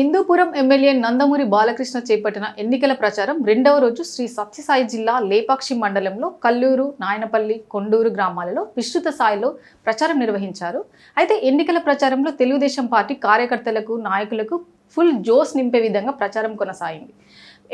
Hindupuram MLA Nandamuri Balakrishna చేపట్టిన ఎన్నికల ప్రచారం రెండవ రోజు శ్రీ సత్యసాయి జిల్లా లేపాక్షి మండలంలో కల్లూరు నాయనపల్లి కొండూరు గ్రామాలలో విస్తృత స్థాయిలో ప్రచారం నిర్వహించారు. అయితే ఎన్నికల ప్రచారంలో తెలుగుదేశం పార్టీ కార్యకర్తలకు నాయకులకు ఫుల్ జోస్ నింపే విధంగా ప్రచారం కొనసాగింది.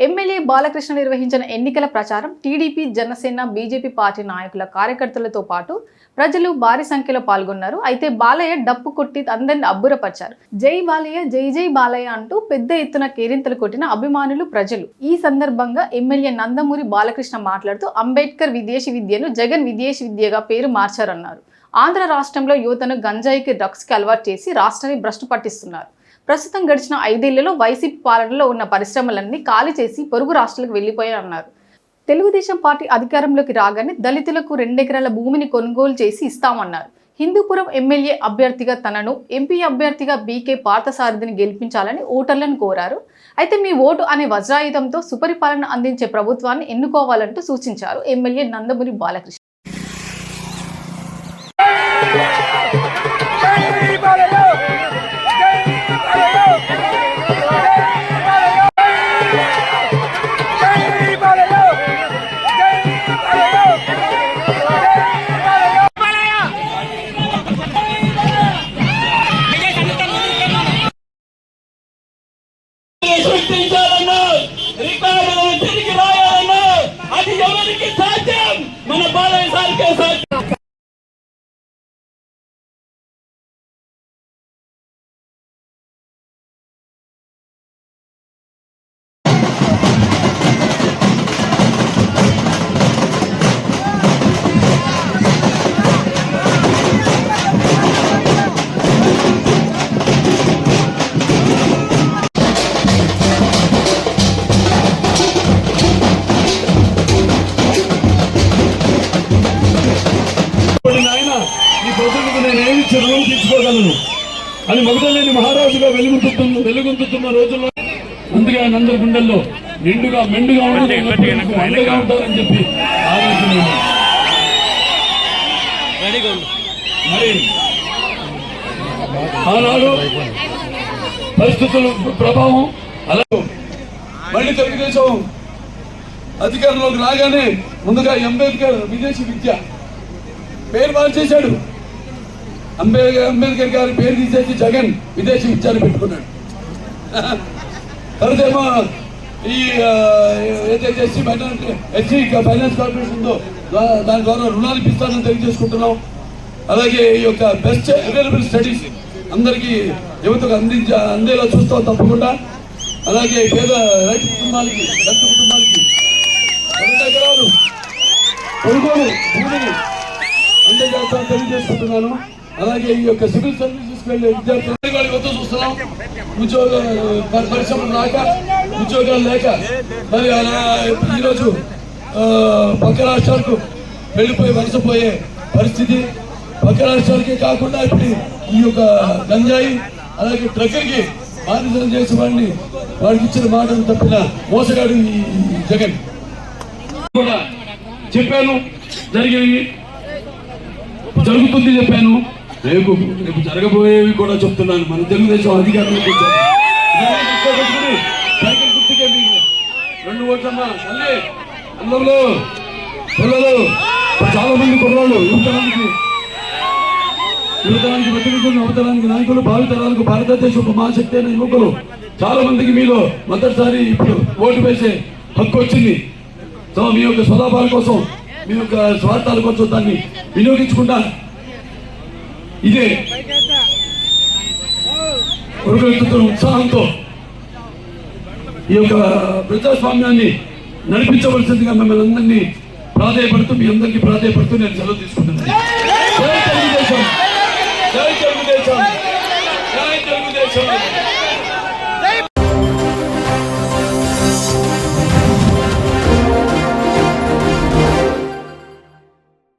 ఎమ్మెల్యే బాలకృష్ణ నిర్వహించిన ఎన్నికల ప్రచారం టీడీపీ జనసేన బీజేపీ పార్టీ నాయకుల కార్యకర్తలతో పాటు ప్రజలు భారీ సంఖ్యలో పాల్గొన్నారు. అయితే బాలయ్య డప్పు కొట్టి అందరిని అబ్బురపరిచారు. జై బాలయ్య జై జై బాలయ్య అంటూ పెద్ద ఎత్తున కేరింతలు కొట్టిన అభిమానులు ప్రజలు. ఈ సందర్భంగా ఎమ్మెల్యే నందమూరి బాలకృష్ణ మాట్లాడుతూ అంబేద్కర్ విదేశీ విద్యను జగన్ విదేశీ విద్యగా పేరు మార్చారన్నారు. ఆంధ్ర రాష్ట్రంలో యువతను గంజాయికి డ్రగ్స్కి అలవాటు చేసి రాష్ట్రాన్ని భ్రష్టు పట్టిస్తున్నారు ప్రస్తుతం గడిచిన ఐదేళ్ళలో వైసీపీ పాలనలో ఉన్న పరిశ్రమలన్నీ ఖాళీ చేసి పొరుగు రాష్ట్రాలకు వెళ్ళిపోయారన్నారు తెలుగుదేశం పార్టీ అధికారంలోకి రాగానే దళితులకు రెండెకరాల భూమిని కొనుగోలు చేసి ఇస్తామన్నారు. హిందూపురం ఎమ్మెల్యే అభ్యర్థిగా తనను ఎంపీ అభ్యర్థిగా బీకే పార్థసారథిని గెలిపించాలని ఓటర్లను కోరారు. అయితే మీ ఓటు అనే వజ్రాయుధంతో సుపరిపాలన అందించే ప్రభుత్వాన్ని ఎన్నుకోవాలంటూ సూచించారు MLA Nandamuri Balakrishna. because I ఏమి రుణం తీర్చుకోగలను అని మగధలేని మహారాజుగా వెలుగుతున్న వెలుగొందుతున్న రోజుల్లో అందుకే ఆయన అందరి గుండెల్లో నిండుగా మెండుగా ఉండి అండగా ఉంటారని చెప్పి ఆలోచన మరి ఆనాడు పరిస్థితుల ప్రభావం అలా మళ్ళీ తెలుగుదేశం అధికారంలోకి రాగానే ముందుగా అంబేద్కర్ విదేశీ విద్య. పేరు మార్చేశాడు. అంబేద్కర్ అంబేద్కర్ గారి పేరు తీసేసి జగన్ విదేశీ విద్యాన్ని పెట్టుకున్నాడు. తర్వాత ఏమో ఈ ఏదైతే SC minority SC finance corporation ఉందో దాని ద్వారా రుణాలు ఇప్పిస్తానని తెలియజేసుకుంటున్నాం. అలాగే ఈ యొక్క బెస్ట్ అవైలబుల్ స్టడీస్ అందరికీ యువతకు అందించ అందేలా చూస్తాం తప్పకుండా. అలాగే పేద రైతు కుటుంబాలకి రైతు కుటుంబాలకి రెండు ఎకరాలు కొనుగోలు భూమిని తెలియజేసుకుంటున్నాను. అలాగే ఈ యొక్క సివిల్ సర్వీసెస్ వెళ్ళే విద్యార్థులు వాడి వద్ద చూస్తున్నాం. ఉద్యోగ పరిశ్రమలు రాక ఉద్యోగాలు లేక మరి అలా ఈరోజు పక్క రాష్ట్రాలకు వెళ్ళిపోయి వలసపోయే పరిస్థితి. పక్క రాష్ట్రాలకే కాకుండా ఇప్పుడు ఈ యొక్క గంజాయి అలాగే ట్రక్కర్కి బాధితులు చేసే వాడిని వాడికి ఇచ్చిన మాటను తప్పిన మోసగాడు ఈ జగన్. కూడా చెప్పాను జరిగేవి జరుగుతుంది చెప్పాను. రేపు రేపు జరగబోయేవి కూడా చెప్తున్నాను. మన తెలుగుదేశం అధికారులు సైకిల్ గుర్తుకే రెండు ఓట్లమ్మా తల్లి. అన్నంలో పిల్లలు చాలా మంది కుర్రాళ్ళు యువతరానికి యువతరానికి వ్యతిరేకంగా యువతరానికి నాయకులు భావితరాలకు భారతదేశం మహాశక్తి అయిన యువకులు చాలా మందికి మీలో మొదటిసారి ఇప్పుడు ఓటు వేసే హక్కు వచ్చింది. సో మీ యొక్క స్వలాభాల కోసం మీ యొక్క స్వార్థాల కోసం దాన్ని వినియోగించుకుంటా ఇదే ఉరుగెత్తుతున్న ఉత్సాహంతో ఈ యొక్క ప్రజాస్వామ్యాన్ని నడిపించవలసిందిగా మిమ్మల్ని అందరినీ ప్రాధాయపడుతూ మీ అందరికీ ప్రాధాయపడుతూ నేను సెలవు తీసుకుంటున్నాను. జై తెలుగుదేశం! జై తెలుగుదేశం! జై తెలుగుదేశం!